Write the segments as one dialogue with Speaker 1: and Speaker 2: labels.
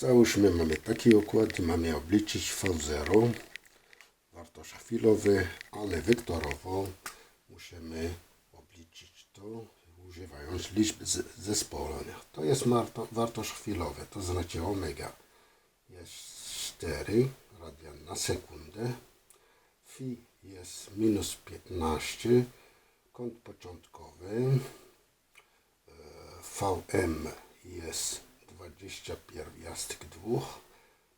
Speaker 1: Załóżmy, mamy taki układ i mamy obliczyć V0, wartość chwilowy, ale wektorowo musimy obliczyć to używając liczb zespolonych. To jest wartość chwilowa, to znaczy omega jest 4 radian na sekundę, phi jest minus 15, kąt początkowy e, VM jest 20 pierwiastek 2,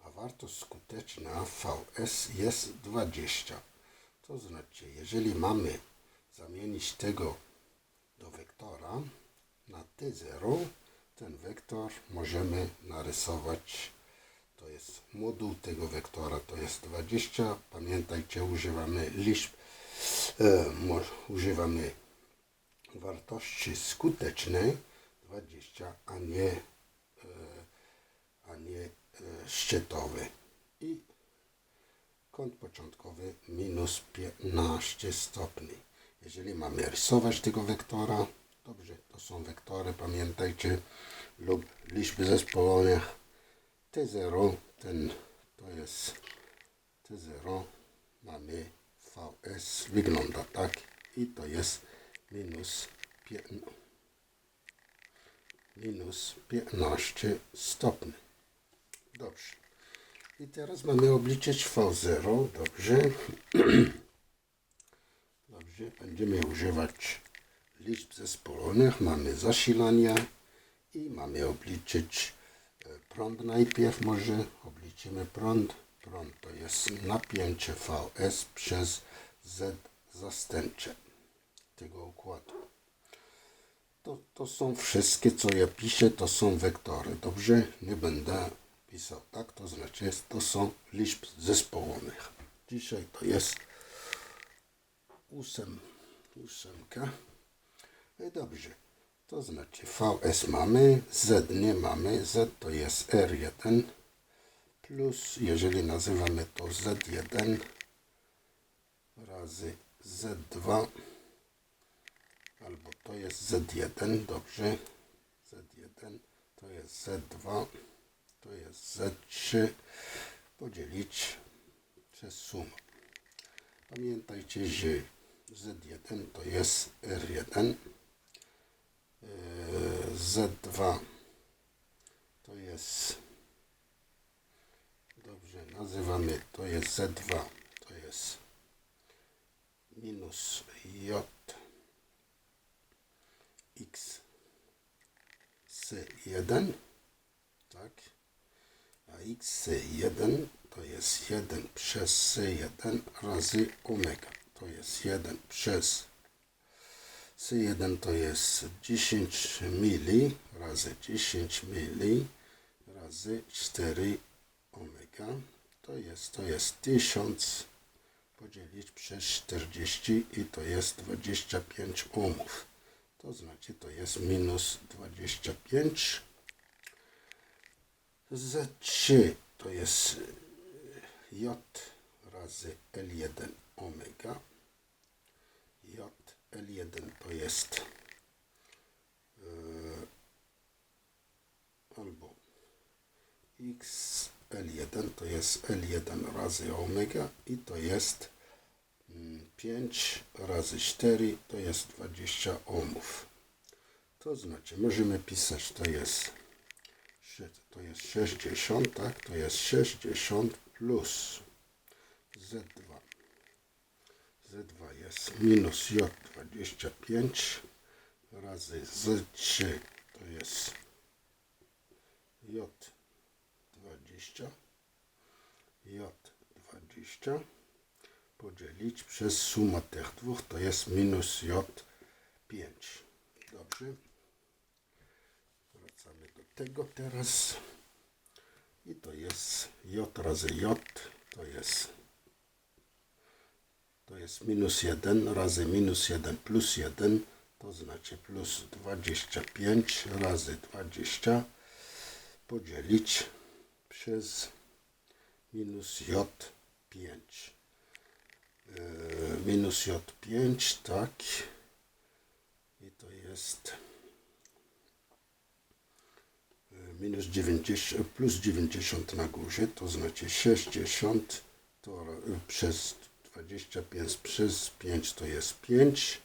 Speaker 1: a wartość skuteczna VS jest 20. To znaczy, jeżeli mamy zamienić tego do wektora na T0, ten wektor możemy narysować, to jest moduł tego wektora, to jest 20. Pamiętajcie, używamy liczb, e, używamy wartości skutecznej 20, a nie, nie e, szczytowy. I kąt początkowy minus 15 stopni. Jeżeli mamy rysować tego wektora, dobrze, to są wektory, pamiętajcie, lub liczby zespolonych. T0, ten to jest T0, mamy VS, wygląda tak i to jest minus 15 minus 15 stopni. Dobrze. I teraz mamy obliczyć V0. Dobrze. Dobrze. Będziemy używać liczb zespolonych. Mamy zasilania i mamy obliczyć e, prąd najpierw. Może obliczymy prąd. Prąd to jest napięcie VS przez Z zastępcze tego układu. To, to są wszystkie, co ja piszę, to są wektory. Dobrze? Nie będę pisał tak, to znaczy jest, to są liczb zespołowych. Dzisiaj to jest ósem, ósemka. No i dobrze. To znaczy VS mamy, Z nie mamy, Z to jest R1 plus, jeżeli nazywamy to Z1 razy Z2 albo to jest Z1, dobrze, Z1, to jest Z2, to jest Z3, podzielić przez sumę. Pamiętajcie, że Z1 to jest R1, yy, Z2 to jest, dobrze, nazywamy, to jest Z2, to jest minus J x c1 tak a x1 to jest 1 przez c1 razy omega to jest 1 przez c1 to jest 10 mili razy 10 mili razy 4 omega to jest to jest 1000 podzielić przez 40 i to jest 25 ohmów to znaczy to jest minus 25. Z3 to jest J razy L1 omega. J L1 to jest e, albo X L1 to jest L1 razy omega i to jest 5 razy 4 to jest 20 ohmów. To znaczy, możemy pisać, to jest, to jest 60, tak? To jest 60 plus Z2. Z2 jest minus J25 razy Z3 to jest J20. J20 podzielić przez sumę tych dwóch, to jest minus J5. Dobrze. Tego teraz. I to jest J razy J, to jest to jest minus 1 razy minus 1 plus 1, to znaczy plus 25 razy 20 podzielić przez minus J5 minus J5, tak. I to jest minus 90, plus 90 na górze, to znaczy 60 to przez 25 przez 5 to jest 5.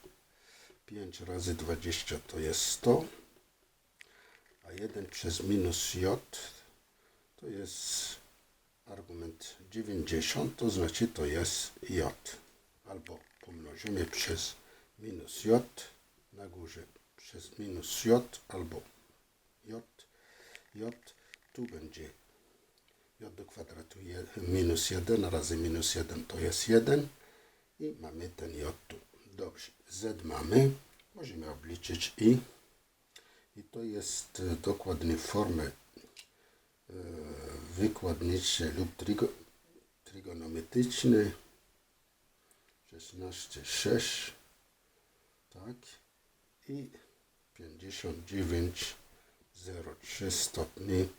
Speaker 1: 5 razy 20 to jest 100. A 1 przez minus j to jest argument 90, to znaczy to jest j. Albo pomnożymy przez minus j na górze przez minus j albo j, j tu będzie j do kwadratu je, minus 1 razy minus 1 to jest 1 i mamy ten j tu. Dobrze, z mamy, możemy obliczyć i i to jest e, dokładnie formy e, wykładnicze lub trigo, trigonometryczne 16, 6 tak i 59 0,3 stopni.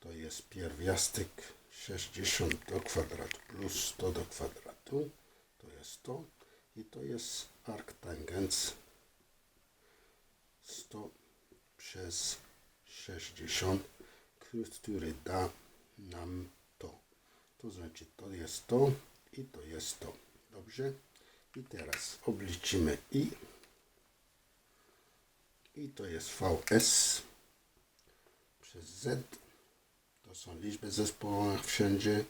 Speaker 1: To jest pierwiastek 60 do kwadratu plus 100 do kwadratu. To jest to. I to jest arctangens 100 przez 60 który da nam to. To znaczy to jest to i to jest to. Dobrze? I teraz obliczymy i. I to jest VS przez Z. To są liczby zespołowe wszędzie.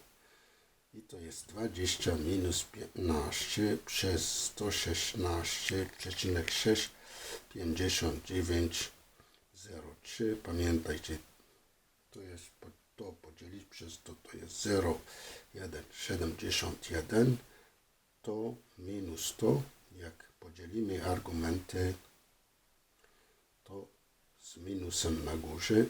Speaker 1: I to jest 20 minus 15 przez 116,6 59,03. Pamiętajcie, to jest to podzielić przez to, to jest 0,171. To minus to, jak podzielimy argumenty to z minusem na górze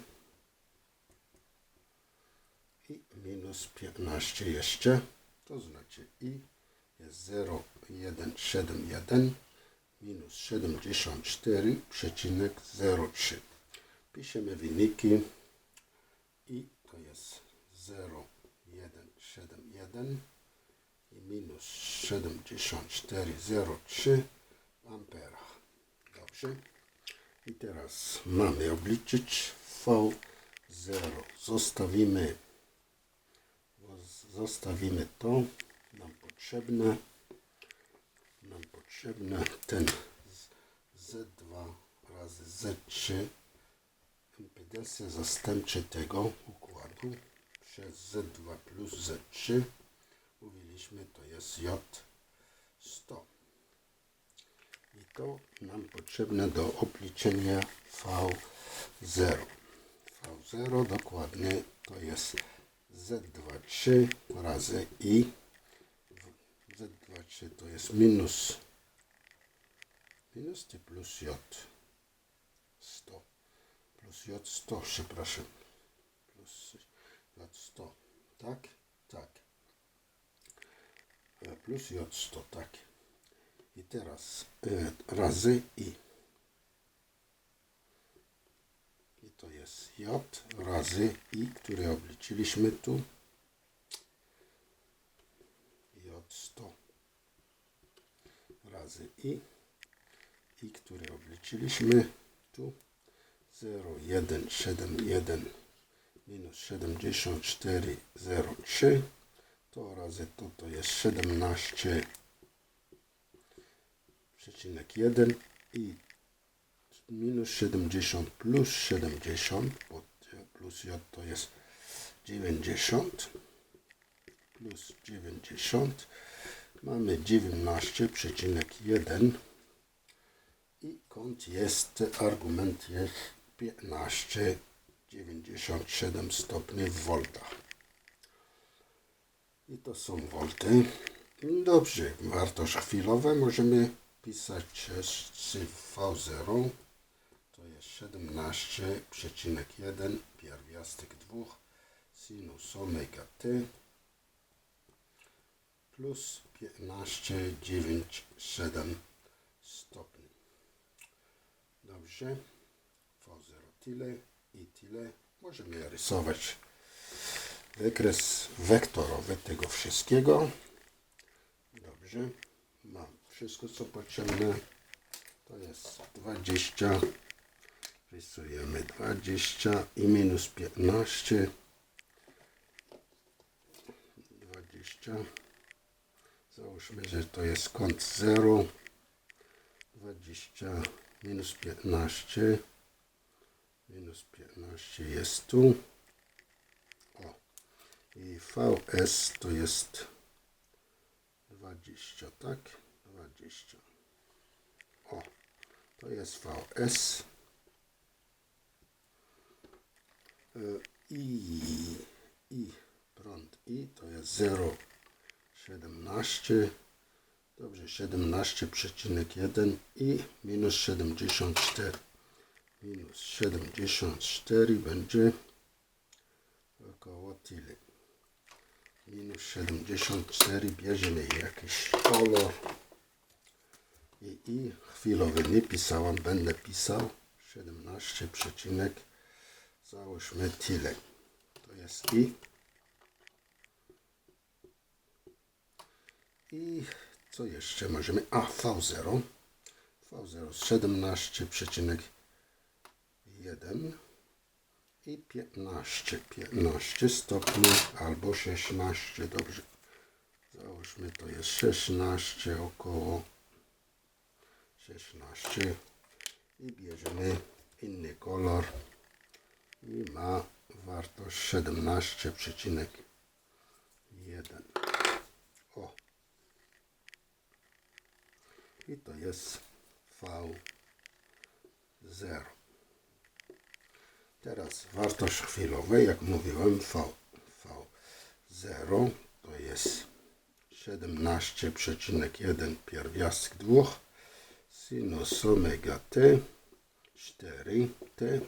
Speaker 1: i minus 15 jeszcze, to znaczy i jest 0,171 minus 74,03. Piszemy wyniki i to jest 0,171 i minus 74,03 ampera. Dobrze. I teraz mamy obliczyć V0. Zostawimy, zostawimy to. Nam potrzebne, nam potrzebne ten z- Z2 razy Z3 impedensja zastępcze tego układu przez Z2 plus Z3 mówiliśmy to jest J100 i to nam potrzebne do obliczenia V0. V0 dokładnie to jest Z23 razy I. Z23 to jest minus minus T plus J 100 plus J 100, przepraszam. Plus J 100, tak? Tak. E, Plus J 100, tak. I teraz e, razy i. I to jest J razy i, które obliczyliśmy tu. J 100 razy i. I, które obliczyliśmy tu. 0,171 minus 74,03 to razy to to jest 17 przecinek 1 i minus 70 plus 70, bo plus j to jest 90 plus 90 mamy 19,1 i kąt jest, argument jest 15,97 stopni w voltach. I to są wolty. Dobrze, wartość chwilowa możemy pisać z V0 to jest 17,1 pierwiastek 2 sinus omega t plus 15,97 stopni. Dobrze. V0 tyle i tyle. Możemy rysować wykres wektorowy tego wszystkiego. Dobrze. Mam wszystko co potrzebne. To jest 20 Wpisujemy 20 i minus 15. 20. Załóżmy, że to jest kąt 0. 20 minus 15. Minus 15 jest tu. O. I VS to jest 20, tak? 20. O. To jest VS. I, I, prąd I to jest 0,17. Dobrze, 17,1 i minus 74. Minus 74 będzie około tyle. Minus 74 bierzemy jakiś kolor. I, I chwilowy nie pisałam, będę pisał 17 przecinek. Załóżmy tyle. To jest i. I co jeszcze możemy? A, V0. V0 17,1 i 15. 15 stopni albo 16. Dobrze. Załóżmy to jest 16 około 16 i bierzemy inny kolor i ma wartość 17,1. O. I to jest V0. Teraz wartość chwilowa, jak mówiłem, V, V0 to jest 17,1 pierwiastek 2 sinus omega t 4t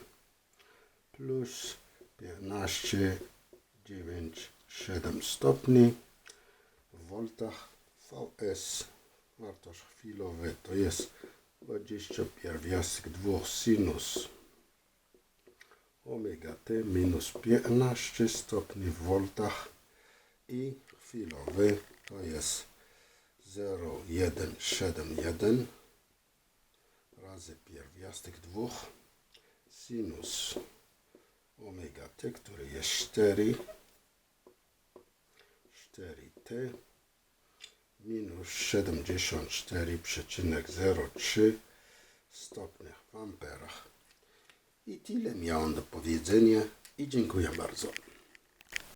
Speaker 1: plus 15, 9, 7 stopni. W voltach VS wartość chwilowa to jest 20 pierwiastek 2 sinus. Omega t minus 15 stopni w voltach i chwilowy to jest 0,171 razy pierwiastek 2 sinus omega t, który jest 4 4t minus 74,03 stopnia w amperach. I tyle miałem do powiedzenia i dziękuję bardzo.